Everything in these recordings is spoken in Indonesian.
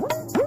Woo!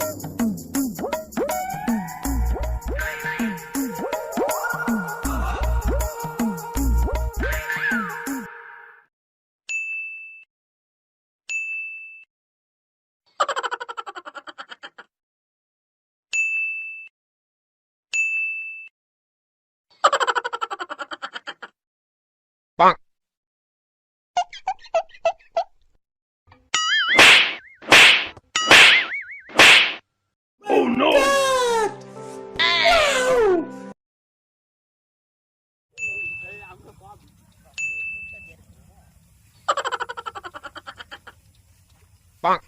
Bonk.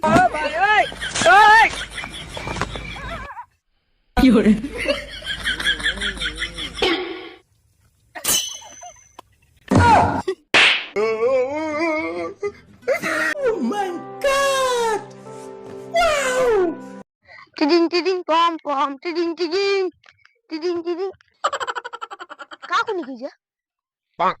Oh, balik, balik. Balik. Oh my god! Wow! Tiding tiding pom pom, tiding tiding, tiding tiding. Kau aku nih kerja? Bang.